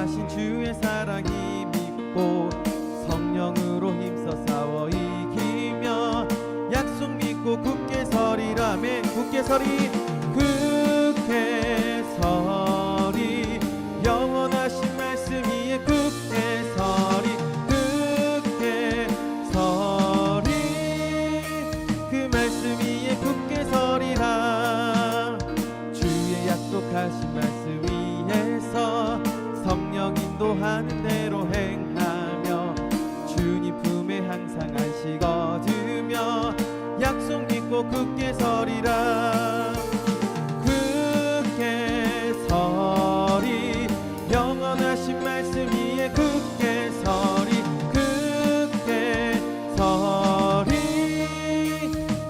하신 주의 사랑이 믿고 성령으로 힘써 싸워 이기며 약속 믿고 굳게 서리라면 굳게 서리 굳게 서리. 영원하신 말씀 위에 굳게 서리 굳게 서리. 그 말씀 위에 굳게 서리라. 주의 약속하신 말씀 하는 대로 행하며 주님 품에 항상 안식 얻으며 약속 믿고 굳게 서리라. 굳게 서리. 영원하신 말씀 위에 굳게 서리. 굳게 서리.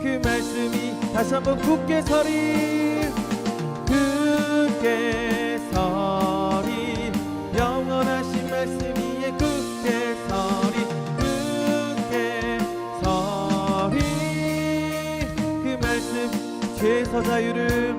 그 말씀이 다시 한번 굳게 서리. 굳게 죄에서 자유를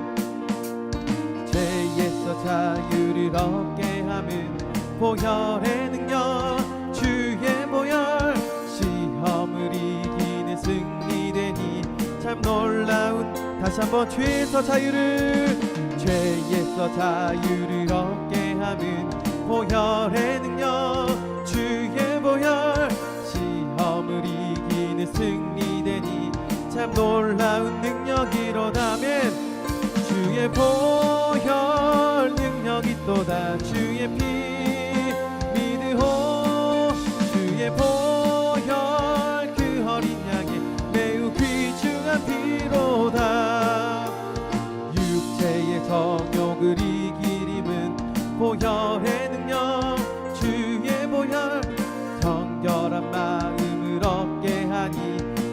죄에서 자유를 얻게 함은 보혈의 능력. 주의 보혈 시험을 이기는 승리되니 참 놀라운 다시 한번 죄에서 자유를 죄에서 자유를 얻게 함은 보혈의 능력. 주의 보혈 시험을 이기는 승리되니 참 놀라운 능력이로다면 주의 보혈 능력이 또다. 주의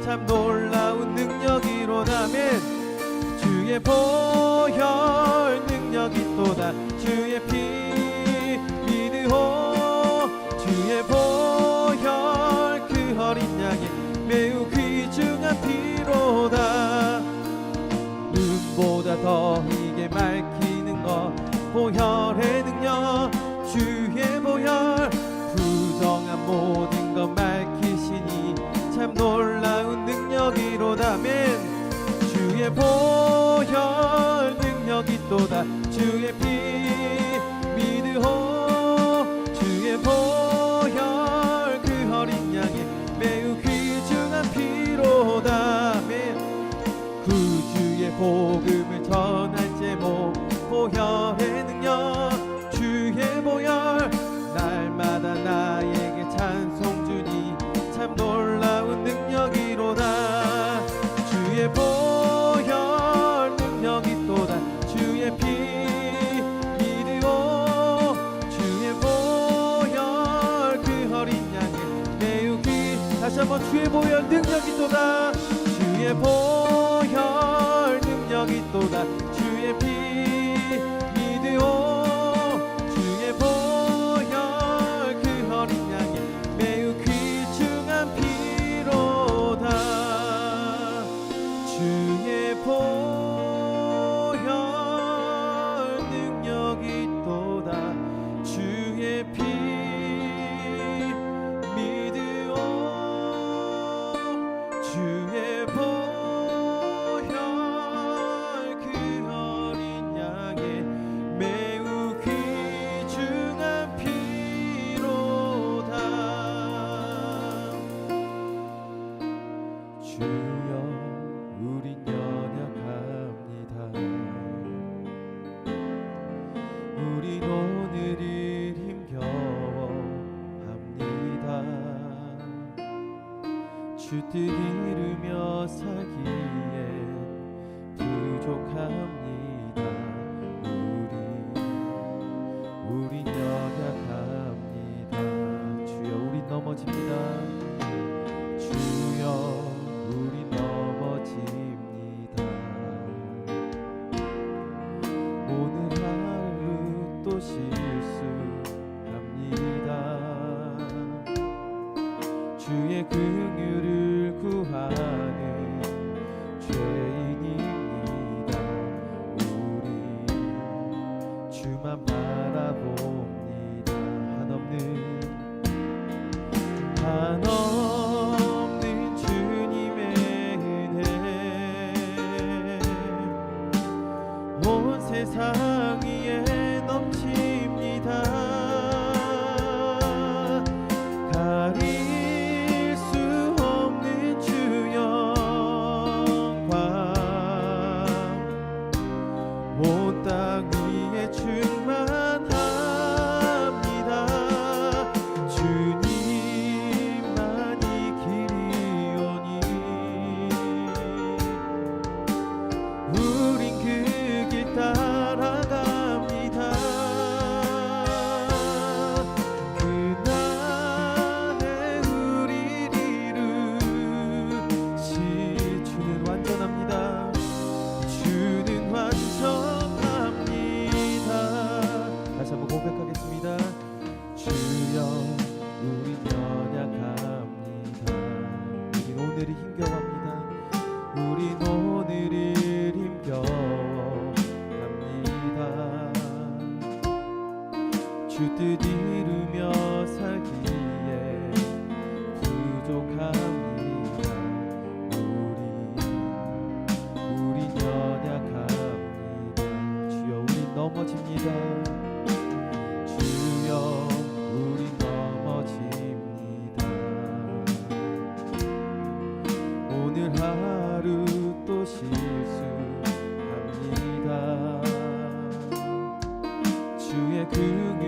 참 놀라운 능력이로다면 주의 보혈 능력이 또다. 주의 피 믿으오. 주의 보혈 그 어린 양의 매우 귀중한 피로다. 눈보다 더 이게 맑히는 것. 보혈의 능력 주의 보혈 또다 주의 피 믿으오. 주의 보혈 그 어린 양의 매우 귀중한 피로다면 구주의 복음을 전할 제목 보혈 능력이 또다. 주의 보혈 능력이 또다 주뜻 이르며 살기에 to to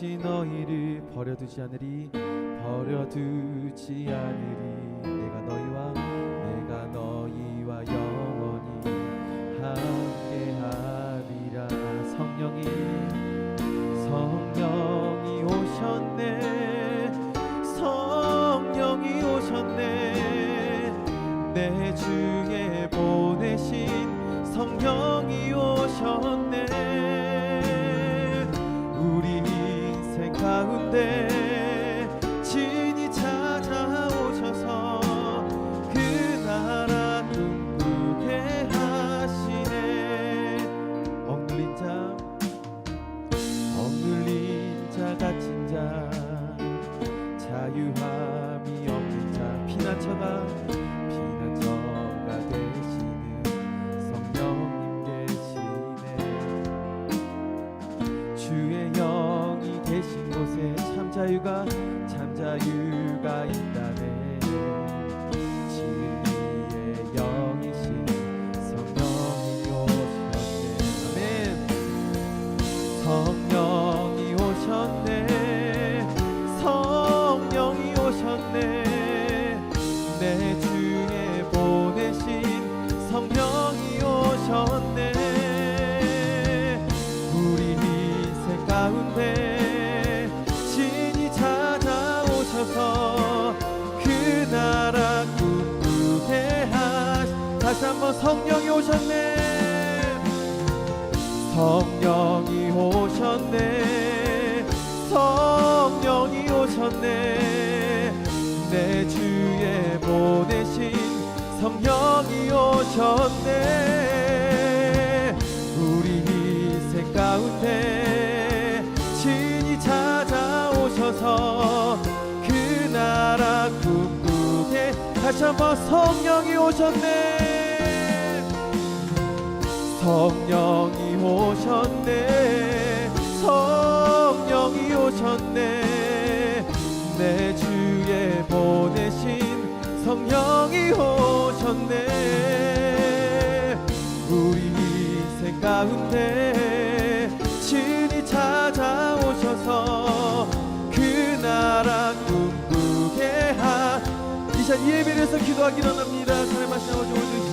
다시 너희를 버려두지 않으리 버려두지 않으리. 내가 너희와 내가 너희와 영원히 함께하리라. 성령이 신이 찾아오셔서 그 나라 꿈꾸게 하시 다시 한번 성령이 오셨네. 성령이 오셨네. 성령이 오셨네. 내 주에 보내신 성령이 오셨네 다시 성령이 오셨네. 성령이 오셨네. 성령이 오셨네. 내 주에 보내신 성령이 오셨네. 우리 인생 가운데 이시간 예배를 해서 기도하기 원합니다. 말씀 아버지 오늘 이